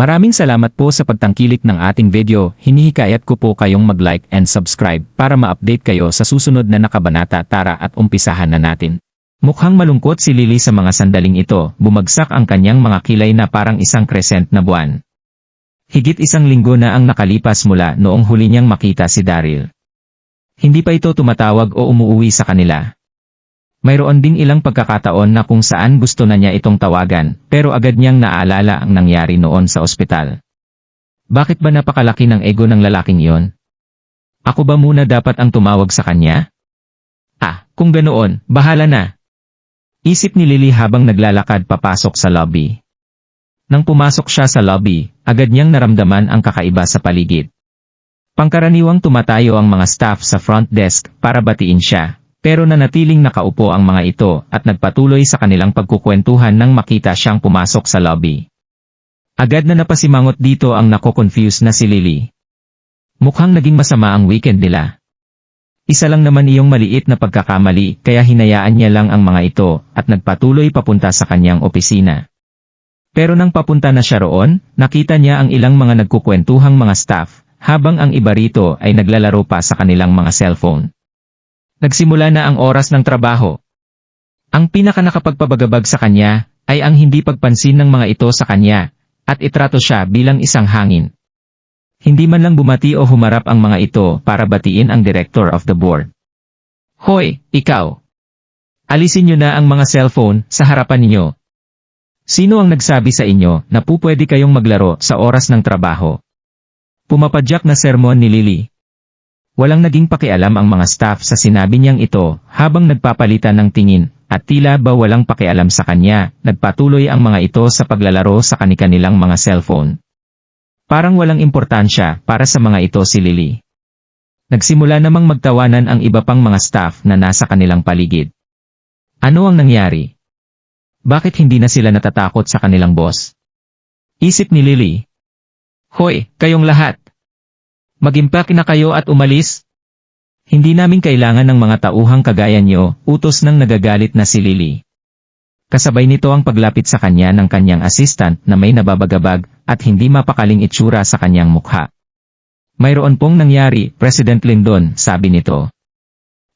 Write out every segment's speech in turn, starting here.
Maraming salamat po sa pagtangkilik ng ating video. Hinihikayat ko po kayong mag-like and subscribe para ma-update kayo sa susunod na nakabanata tara at umpisahan na natin. Mukhang malungkot si Lily sa mga sandaling ito, bumagsak ang kanyang mga kilay na parang isang crescent na buwan. Higit isang linggo na ang nakalipas mula noong huli niyang makita si Daryl. Hindi pa ito tumatawag o umuuwi sa kanila. Mayroon ding ilang pagkakataon na kung saan gusto na niya itong tawagan, pero agad niyang naalala ang nangyari noon sa ospital. Bakit ba napakalaki ng ego ng lalaking iyon? Ako ba muna dapat ang tumawag sa kanya? Ah, kung ganoon, bahala na. Isip ni Lily habang naglalakad papasok sa lobby. Nang pumasok siya sa lobby, agad niyang naramdaman ang kakaiba sa paligid. Pangkaraniwang tumatayo ang mga staff sa front desk para batiin siya, pero nanatiling nakaupo ang mga ito at nagpatuloy sa kanilang pagkukwentuhan nang makita siyang pumasok sa lobby. Agad na napasimangot dito ang nako-confuse na si Lily. Mukhang naging masama ang weekend nila. Isa lang naman iyong maliit na pagkakamali kaya hinayaan niya lang ang mga ito at nagpatuloy papunta sa kanyang opisina. Pero nang papunta na siya roon, nakita niya ang ilang mga nagkukwentuhang mga staff, habang ang iba rito ay naglalaro pa sa kanilang mga cellphone. Nagsimula na ang oras ng trabaho. Ang pinaka sa kanya ay ang hindi pagpansin ng mga ito sa kanya at itrato siya bilang isang hangin. Hindi man lang bumati o humarap ang mga ito para batiin ang director of the board. Hoy, ikaw! Alisin niyo na ang mga cellphone sa harapan niyo. Sino ang nagsabi sa inyo na pupwede kayong maglaro sa oras ng trabaho? Pumapadyak na sermon ni Lily. Walang naging pakialam ang mga staff sa sinabi niyang ito habang nagpapalitan ng tingin at tila ba walang pakialam sa kanya, nagpatuloy ang mga ito sa paglalaro sa kanilang mga cellphone. Parang walang importansya para sa mga ito si Lily. Nagsimula namang magtawanan ang iba pang mga staff na nasa kanilang paligid. Ano ang nangyari? Bakit hindi na sila natatakot sa kanilang boss? Isip ni Lily. Hoy, kayong lahat! Magimpake na kayo at umalis? Hindi namin kailangan ng mga tauhang kagaya niyo, utos ng nagagalit na si Lily. Kasabay nito ang paglapit sa kanya ng kanyang assistant na may nababagabag at hindi mapakaling itsura sa kanyang mukha. Mayroon pong nangyari, President Lyndon, sabi nito.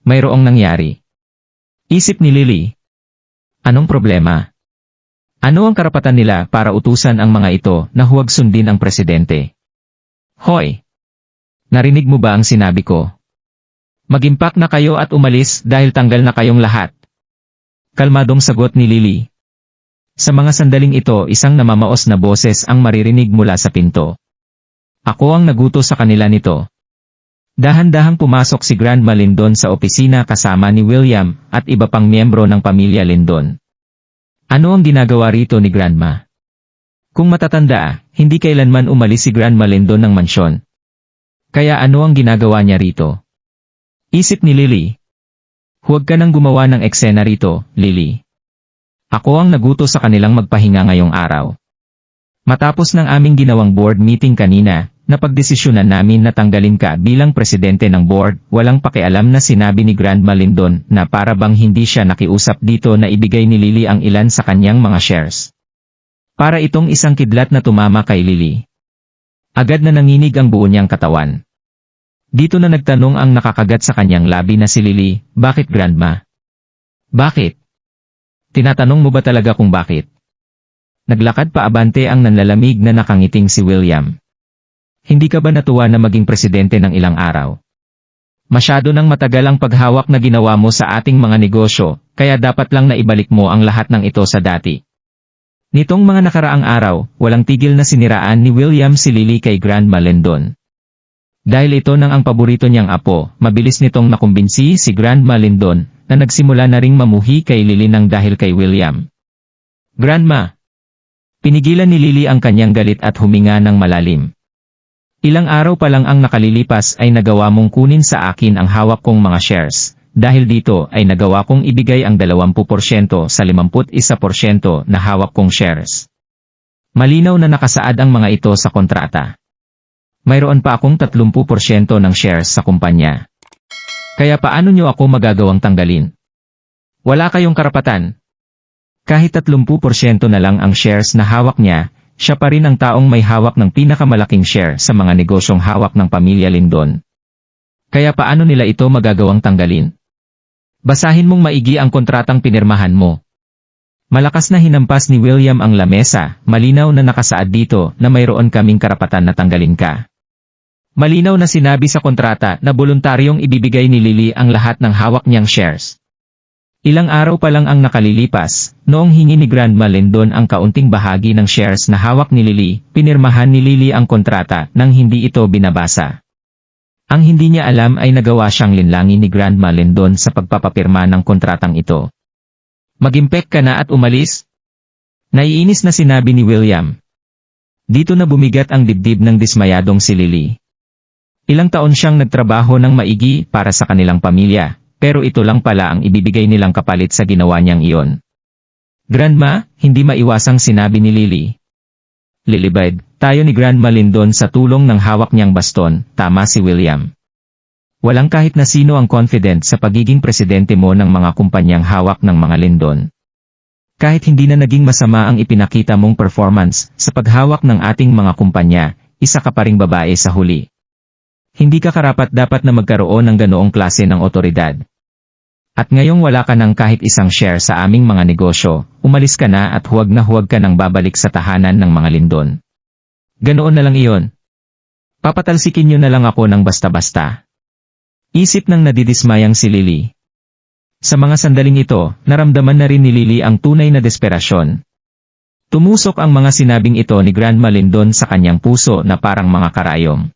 Mayroong nangyari. Isip ni Lily. Anong problema? Ano ang karapatan nila para utusan ang mga ito na huwag sundin ang presidente? Hoy! Narinig mo ba ang sinabi ko? Magimpak na kayo at umalis dahil tanggal na kayong lahat. Kalmadong sagot ni Lily. Sa mga sandaling ito isang namamaos na boses ang maririnig mula sa pinto. Ako ang naguto sa kanila nito. Dahan-dahang pumasok si Grandma Lindon sa opisina kasama ni William at iba pang miyembro ng pamilya Lindon. Ano ang ginagawa rito ni Grandma? Kung matatanda, hindi kailanman umalis si Grandma Lindon ng mansyon. Kaya ano ang ginagawa niya rito? Isip ni Lily. Huwag ka nang gumawa ng eksena rito, Lily. Ako ang naguto sa kanilang magpahinga ngayong araw. Matapos ng aming ginawang board meeting kanina, napagdesisyonan namin na tanggalin ka bilang presidente ng board, walang pakialam na sinabi ni Grandma Lindon na para bang hindi siya nakiusap dito na ibigay ni Lily ang ilan sa kanyang mga shares. Para itong isang kidlat na tumama kay Lily. Agad na nanginig ang buo niyang katawan. Dito na nagtanong ang nakakagat sa kanyang labi na si Lily, bakit Grandma? Bakit? Tinatanong mo ba talaga kung bakit? Naglakad pa abante ang nanlalamig na nakangiting si William. Hindi ka ba natuwa na maging presidente ng ilang araw? Masyado nang matagal ang paghawak na ginawa mo sa ating mga negosyo, kaya dapat lang na ibalik mo ang lahat ng ito sa dati. Nitong mga nakaraang araw, walang tigil na siniraan ni William si Lily kay Grandma Lindon. Dahil ito nang ang paborito niyang apo, mabilis nitong nakumbinsi si Grandma Lindon na nagsimula na ring mamuhi kay Lily nang dahil kay William. Grandma! Pinigilan ni Lily ang kanyang galit at huminga ng malalim. Ilang araw pa lang ang nakalilipas ay nagawa mong kunin sa akin ang hawak kong mga shares. Dahil dito ay nagawa kong ibigay ang 20% sa 51% na hawak kong shares. Malinaw na nakasaad ang mga ito sa kontrata. Mayroon pa akong 30% ng shares sa kumpanya. Kaya paano nyo ako magagawang tanggalin? Wala kayong karapatan. Kahit 30% na lang ang shares na hawak niya, siya pa rin ang taong may hawak ng pinakamalaking share sa mga negosyong hawak ng pamilya Lindon. Kaya paano nila ito magagawang tanggalin? Basahin mong maigi ang kontratang pinirmahan mo. Malakas na hinampas ni William ang lamesa, malinaw na nakasaad dito na mayroon kaming karapatan na tanggalin ka. Malinaw na sinabi sa kontrata na voluntaryong ibibigay ni Lily ang lahat ng hawak niyang shares. Ilang araw pa lang ang nakalilipas, noong hingi ni Grandma Lindon ang kaunting bahagi ng shares na hawak ni Lily, pinirmahan ni Lily ang kontrata nang hindi ito binabasa. Ang hindi niya alam ay nagawa siyang linlangin ni Grandma Lindon sa pagpapapirma ng kontratang ito. Magimpek ka na at umalis? Naiinis na sinabi ni William. Dito na bumigat ang dibdib ng dismayadong si Lily. Ilang taon siyang nagtrabaho ng maigi para sa kanilang pamilya, pero ito lang pala ang ibibigay nilang kapalit sa ginawa niyang iyon. Grandma, hindi maiwasang sinabi ni Lily. Lilibad, tayo ni Grandma Lindon sa tulong ng hawak niyang baston, tama si William. Walang kahit na sino ang confident sa pagiging presidente mo ng mga kumpanyang hawak ng mga Lindon. Kahit hindi na naging masama ang ipinakita mong performance sa paghawak ng ating mga kumpanya, isa ka pa ring babae sa huli. Hindi ka karapat dapat na magkaroon ng ganoong klase ng otoridad. At ngayong wala ka ng kahit isang share sa aming mga negosyo, umalis ka na at huwag na huwag ka nang babalik sa tahanan ng mga lindon. Ganoon na lang iyon. Papatalsikin niyo na lang ako ng basta-basta. Isip ng nadidismayang si Lily. Sa mga sandaling ito, naramdaman na rin ni Lily ang tunay na desperasyon. Tumusok ang mga sinabing ito ni Grandma Lindon sa kanyang puso na parang mga karayom.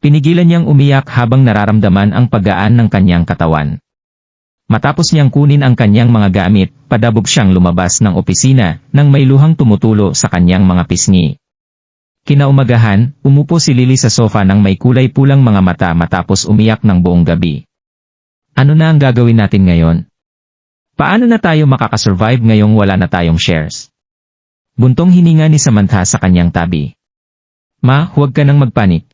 Pinigilan niyang umiyak habang nararamdaman ang paggaan ng kanyang katawan. Matapos niyang kunin ang kanyang mga gamit, padabog siyang lumabas ng opisina nang may luhang tumutulo sa kanyang mga pisngi. Kinaumagahan, umupo si Lily sa sofa ng may kulay pulang mga mata matapos umiyak ng buong gabi. Ano na ang gagawin natin ngayon? Paano na tayo makakasurvive ngayong wala na tayong shares? Buntong hininga ni Samantha sa kanyang tabi. Ma, huwag ka nang magpanik.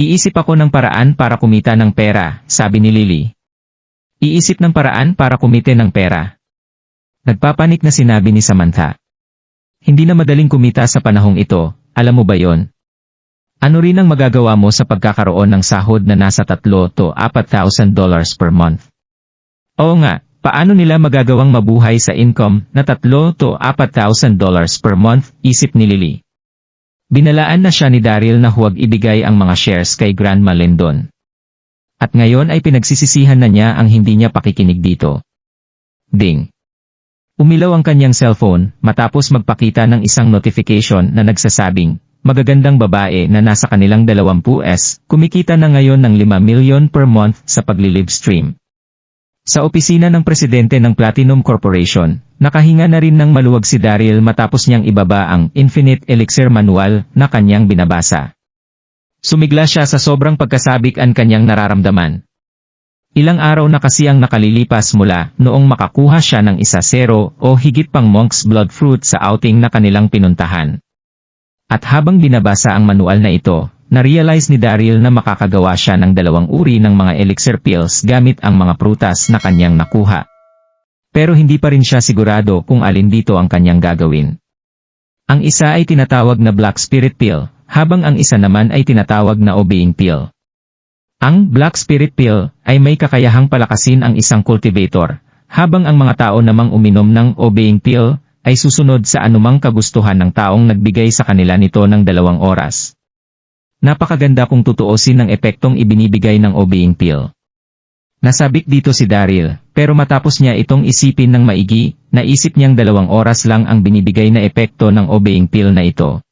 Iisip ako ng paraan para kumita ng pera, sabi ni Lily. Iisip ng paraan para kumite ng pera. Nagpapanik na sinabi ni Samantha. Hindi na madaling kumita sa panahong ito, alam mo ba yon? Ano rin ang magagawa mo sa pagkakaroon ng sahod na nasa 3 to 4,000 dollars per month? Oo nga, paano nila magagawang mabuhay sa income na 3 to 4,000 dollars per month, isip ni Lily. Binalaan na siya ni Daryl na huwag ibigay ang mga shares kay Grandma Lindon. At ngayon ay pinagsisisihan na niya ang hindi niya pakikinig dito. Ding. Umilaw ang kanyang cellphone matapos magpakita ng isang notification na nagsasabing, magagandang babae na nasa kanilang 20S, kumikita na ngayon ng 5 milyon per month sa pagli-live stream. Sa opisina ng presidente ng Platinum Corporation, nakahinga na rin ng maluwag si Daryl matapos niyang ibaba ang Infinite Elixir Manual na kanyang binabasa. Sumigla siya sa sobrang pagkasabik ang kanyang nararamdaman. Ilang araw na kasi ang nakalilipas mula noong makakuha siya ng isa zero o higit pang monk's blood fruit sa outing na kanilang pinuntahan. At habang binabasa ang manual na ito, na-realize ni Daryl na makakagawa siya ng dalawang uri ng mga elixir pills gamit ang mga prutas na kanyang nakuha. Pero hindi pa rin siya sigurado kung alin dito ang kanyang gagawin. Ang isa ay tinatawag na Black Spirit Pill, habang ang isa naman ay tinatawag na Obeying Pill. Ang Black Spirit Pill ay may kakayahang palakasin ang isang cultivator, habang ang mga tao namang uminom ng Obeying Pill ay susunod sa anumang kagustuhan ng taong nagbigay sa kanila nito ng dalawang oras. Napakaganda kung tutuosin ng epektong ibinibigay ng Obeying Pill. Nasabik dito si Daryl, pero matapos niya itong isipin ng maigi, naisip niyang dalawang oras lang ang binibigay na epekto ng Obeying Pill na ito.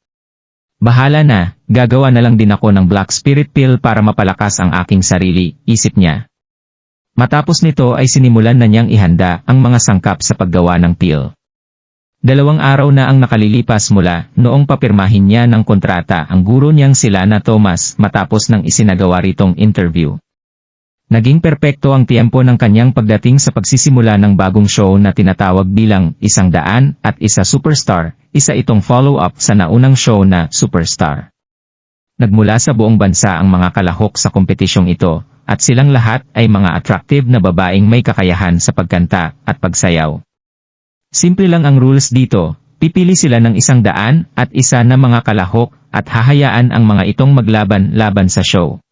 Bahala na, gagawa na lang din ako ng Black Spirit Pill para mapalakas ang aking sarili, isip niya. Matapos nito ay sinimulan na niyang ihanda ang mga sangkap sa paggawa ng pill. Dalawang araw na ang nakalilipas mula noong papirmahin niya ng kontrata ang guro niyang sila na Thomas matapos ng isinagawa ritong interview. Naging perpekto ang tiempo ng kanyang pagdating sa pagsisimula ng bagong show na tinatawag bilang Isang Daan at Isa Superstar, isa itong follow-up sa naunang show na Superstar. Nagmula sa buong bansa ang mga kalahok sa kompetisyong ito, at silang lahat ay mga attractive na babaeng may kakayahan sa pagkanta at pagsayaw. Simple lang ang rules dito, Pipili sila ng isang daan at isa na mga kalahok at hahayaan ang mga itong maglaban-laban sa show.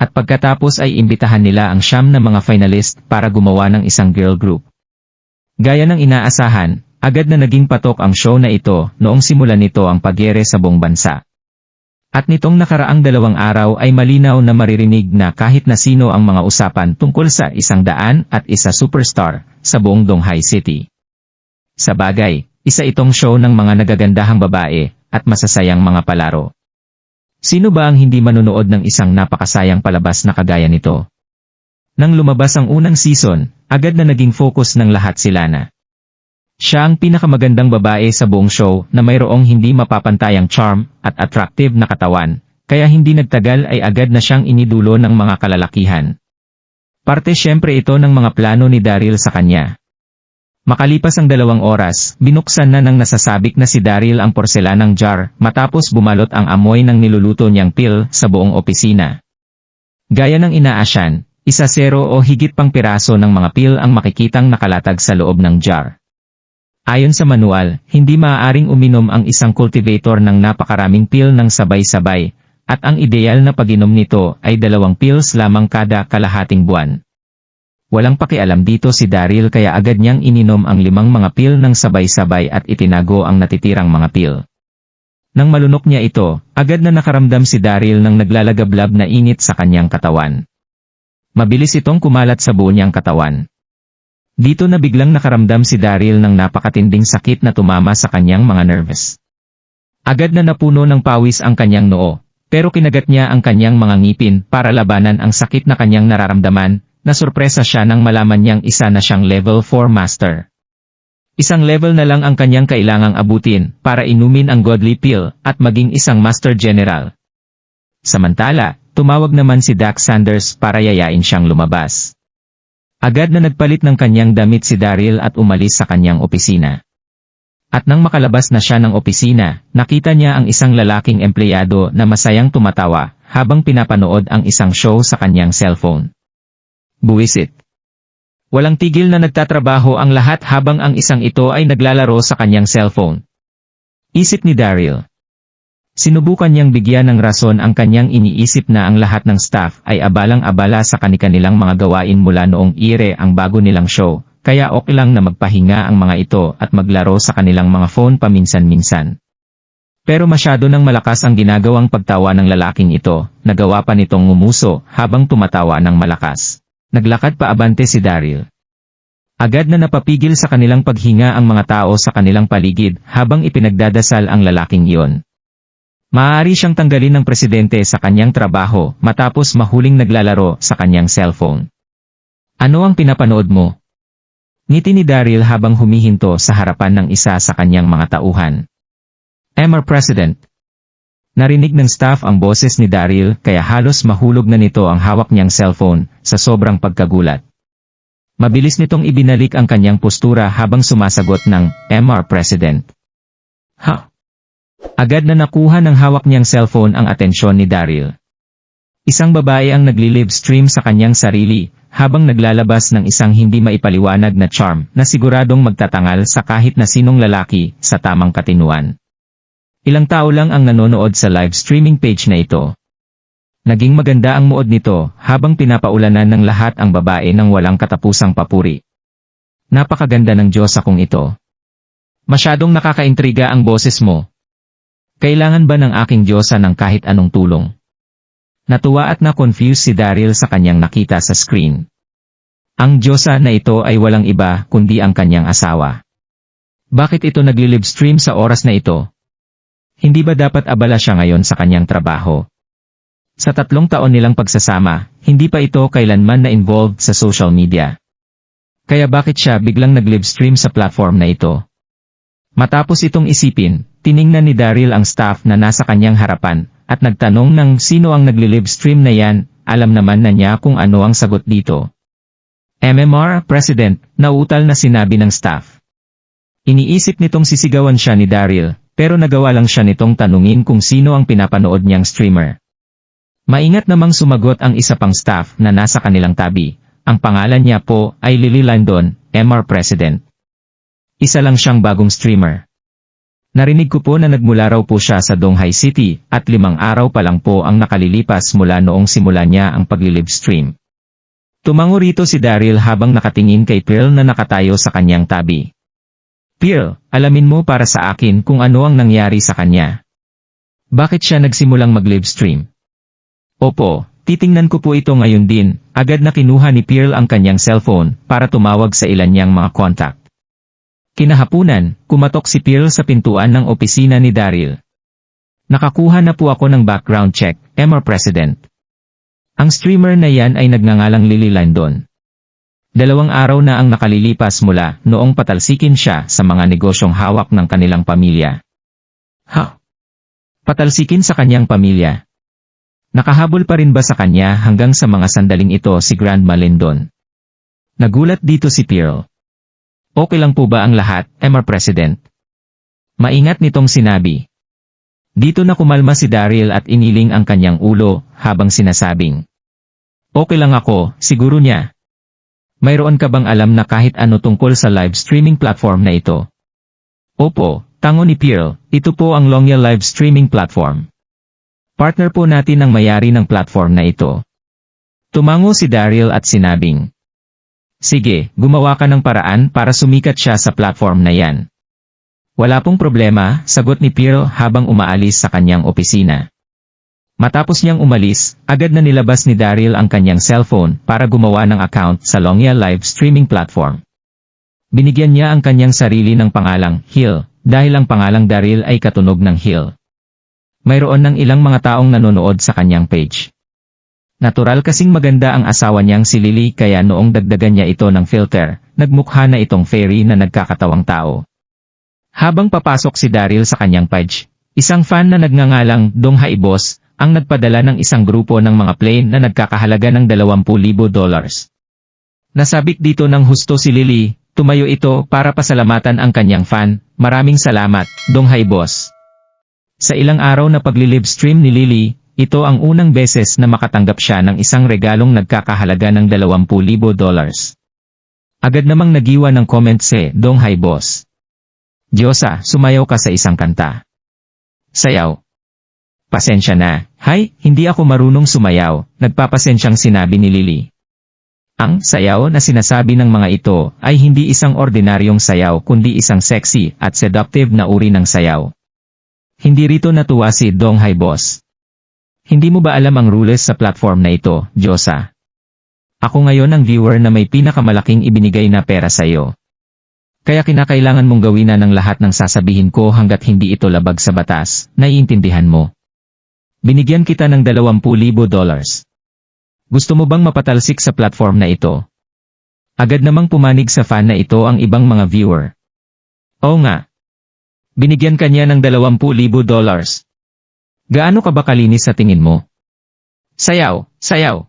At pagkatapos ay imbitahan nila ang siyam na mga finalist para gumawa ng isang girl group. Gaya ng inaasahan, agad na naging patok ang show na ito noong simulan nito ang pagyere sa buong bansa. At nitong nakaraang dalawang araw ay malinaw na maririnig na kahit na sino ang mga usapan tungkol sa isang daan at isa superstar sa buong Donghai City. Sa bagay, isa itong show ng mga nagagandahang babae at masasayang mga palaro. Sino ba ang hindi manonood ng isang napakasayang palabas na kagaya nito? Nang lumabas ang unang season, agad na naging focus ng lahat si Lana. Siya ang pinakamagandang babae sa buong show na mayroong hindi mapapantayang charm at attractive na katawan, kaya hindi nagtagal ay agad na siyang inidulo ng mga kalalakihan. Parte siyempre ito ng mga plano ni Daryl sa kanya. Makalipas ang dalawang oras, binuksan na ng nasasabik na si Daryl ang porselanang jar matapos bumalot ang amoy ng niluluto niyang pill sa buong opisina. Gaya ng inaasyan, isa zero o higit pang piraso ng mga pill ang makikitang nakalatag sa loob ng jar. Ayon sa manual, hindi maaaring uminom ang isang cultivator ng napakaraming pill ng sabay-sabay, at ang ideal na pag-inom nito ay dalawang pills lamang kada kalahating buwan. Walang pakialam dito si Daryl kaya agad niyang ininom ang limang mga pill ng sabay-sabay at itinago ang natitirang mga pill. Nang malunok niya ito, agad na nakaramdam si Daryl ng naglalagablab na init sa kanyang katawan. Mabilis itong kumalat sa buo niyang katawan. Dito na biglang nakaramdam si Daryl ng napakatinding sakit na tumama sa kanyang mga nerves. Agad na napuno ng pawis ang kanyang noo, pero kinagat niya ang kanyang mga ngipin para labanan ang sakit na kanyang nararamdaman, nasurpresa siya nang malaman niyang isa na siyang level 4 master. Isang level na lang ang kanyang kailangang abutin para inumin ang godly pill at maging isang master general. Samantala, tumawag naman si Dax Sanders para yayain siyang lumabas. Agad na nagpalit ng kanyang damit si Daryl at umalis sa kanyang opisina. At nang makalabas na siya ng opisina, nakita niya ang isang lalaking empleyado na masayang tumatawa habang pinapanood ang isang show sa kanyang cellphone. Buwisit. Walang tigil na nagtatrabaho ang lahat habang ang isang ito ay naglalaro sa kanyang cellphone. Isip ni Daryl. Sinubukan niyang bigyan ng rason ang kanyang iniisip na ang lahat ng staff ay abalang-abala sa kanilang mga gawain mula noong ire ang bago nilang show, kaya okay lang na magpahinga ang mga ito at maglaro sa kanilang mga phone paminsan-minsan. Pero masyado nang malakas ang ginagawang pagtawa ng lalaking ito, nagawa pa nitong ngumuso habang tumatawa ng malakas. Naglakad pa abante si Daryl. Agad na napapigil sa kanilang paghinga ang mga tao sa kanilang paligid habang ipinagdadasal ang lalaking iyon. Maaari siyang tanggalin ng presidente sa kanyang trabaho matapos mahuling naglalaro sa kanyang cellphone. Ano ang pinapanood mo? Ngiti ni Daryl habang humihinto sa harapan ng isa sa kanyang mga tauhan. Emmer President, Narinig ng staff ang boses ni Daryl kaya halos mahulog na nito ang hawak niyang cellphone sa sobrang pagkagulat. Mabilis nitong ibinalik ang kanyang postura habang sumasagot ng MR President. Ha? Agad na nakuha ng hawak niyang cellphone ang atensyon ni Daryl. Isang babae ang nagli-live stream sa kanyang sarili habang naglalabas ng isang hindi maipaliwanag na charm na siguradong magtatangal sa kahit na sinong lalaki sa tamang katinuan. Ilang tao lang ang nanonood sa live streaming page na ito. Naging maganda ang muod nito habang pinapaulanan ng lahat ang babae ng walang katapusang papuri. Napakaganda ng Diyos akong ito. Masyadong nakakaintriga ang boses mo. Kailangan ba ng aking Diyosa ng kahit anong tulong? Natuwa at na-confuse si Daryl sa kanyang nakita sa screen. Ang Diyosa na ito ay walang iba kundi ang kanyang asawa. Bakit ito nagli-live stream sa oras na ito? Hindi ba dapat abala siya ngayon sa kanyang trabaho? Sa tatlong taon nilang pagsasama, hindi pa ito kailanman na-involved sa social media. Kaya bakit siya biglang nag-live stream sa platform na ito? Matapos itong isipin, tiningnan ni Daryl ang staff na nasa kanyang harapan, at nagtanong ng sino ang nagli-live stream na yan, alam naman na niya kung ano ang sagot dito. MMR President, nauutal na sinabi ng staff. Iniisip nitong sisigawan siya ni Daryl, pero nagawa lang siya nitong tanungin kung sino ang pinapanood niyang streamer. Maingat namang sumagot ang isa pang staff na nasa kanilang tabi. Ang pangalan niya po ay Lily Landon, MR President. Isa lang siyang bagong streamer. Narinig ko po na nagmula raw po siya sa Donghai City at limang araw pa lang po ang nakalilipas mula noong simula niya ang pagli-livestream. Tumango rito si Daryl habang nakatingin kay Pearl na nakatayo sa kanyang tabi. Pearl, alamin mo para sa akin kung ano ang nangyari sa kanya. Bakit siya nagsimulang mag-livestream? Opo, titingnan ko po ito ngayon din, agad na kinuha ni Pearl ang kanyang cellphone para tumawag sa ilan niyang mga contact. Kinahapunan, kumatok si Pearl sa pintuan ng opisina ni Daryl. Nakakuha na po ako ng background check, Emma President. Ang streamer na yan ay nagngangalang Lily Landon. Dalawang araw na ang nakalilipas mula noong patalsikin siya sa mga negosyong hawak ng kanilang pamilya. Ha? Patalsikin sa kanyang pamilya. Nakahabol pa rin ba sa kanya hanggang sa mga sandaling ito si Grandma Lindon? Nagulat dito si Pearl. Okay lang po ba ang lahat, Emma President? Maingat nitong sinabi. Dito na kumalma si Daryl at iniling ang kanyang ulo habang sinasabing. Okay lang ako, siguro niya. Mayroon ka bang alam na kahit ano tungkol sa live streaming platform na ito? Opo, tango ni Pearl, ito po ang Longya live streaming platform. Partner po natin ang mayari ng platform na ito. Tumango si Daryl at sinabing, Sige, gumawa ka ng paraan para sumikat siya sa platform na yan. Wala pong problema, sagot ni Pearl habang umaalis sa kanyang opisina. Matapos niyang umalis, agad na nilabas ni Daryl ang kanyang cellphone para gumawa ng account sa Longya live streaming platform. Binigyan niya ang kanyang sarili ng pangalang Hill dahil ang pangalang Daryl ay katunog ng Hill. Mayroon ng ilang mga taong nanonood sa kanyang page. Natural kasing maganda ang asawa niyang si Lily kaya noong dagdagan niya ito ng filter, nagmukha na itong fairy na nagkakatawang tao. Habang papasok si Daryl sa kanyang page, isang fan na nagngangalang Dong Haibos, ang nagpadala ng isang grupo ng mga plane na nagkakahalaga ng 20,000 dollars. Nasabik dito ng husto si Lily, tumayo ito para pasalamatan ang kanyang fan, maraming salamat, Dong Haibos. Sa ilang araw na pagli-livestream ni Lily, ito ang unang beses na makatanggap siya ng isang regalong nagkakahalaga ng 20,000 dollars. Agad namang nagiwa ng comment si Dong Hai Boss. Diyosa, sumayaw ka sa isang kanta. Sayaw. Pasensya na, hay, hindi ako marunong sumayaw, nagpapasensyang sinabi ni Lily. Ang sayaw na sinasabi ng mga ito ay hindi isang ordinaryong sayaw kundi isang sexy at seductive na uri ng sayaw. Hindi rito natuwa si Dong Hai Boss. Hindi mo ba alam ang rules sa platform na ito, Diyosa? Ako ngayon ang viewer na may pinakamalaking ibinigay na pera sa iyo. Kaya kinakailangan mong gawin na ng lahat ng sasabihin ko hanggat hindi ito labag sa batas, naiintindihan mo. Binigyan kita ng 20,000 dollars. Gusto mo bang mapatalsik sa platform na ito? Agad namang pumanig sa fan na ito ang ibang mga viewer. Oo nga. Binigyan kanya ng 20,000 dollars. Gaano ka ba kalinis sa tingin mo? Sayaw, sayaw.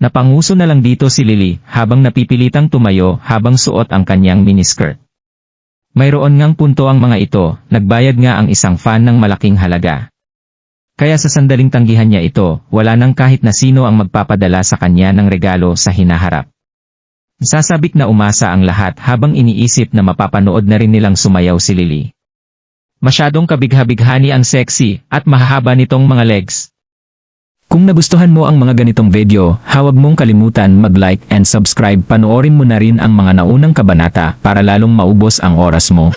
Napanguso na lang dito si Lily habang napipilitang tumayo habang suot ang kanyang miniskirt. Mayroon ngang punto ang mga ito, nagbayad nga ang isang fan ng malaking halaga. Kaya sa sandaling tanggihan niya ito, wala nang kahit na sino ang magpapadala sa kanya ng regalo sa hinaharap. Sasabik na umasa ang lahat habang iniisip na mapapanood na rin nilang sumayaw si Lily. Masyadong kabigha-bighani ang sexy at mahahaba nitong mga legs. Kung nagustuhan mo ang mga ganitong video, huwag mong kalimutan mag-like and subscribe. Panoorin mo na rin ang mga naunang kabanata para lalong maubos ang oras mo.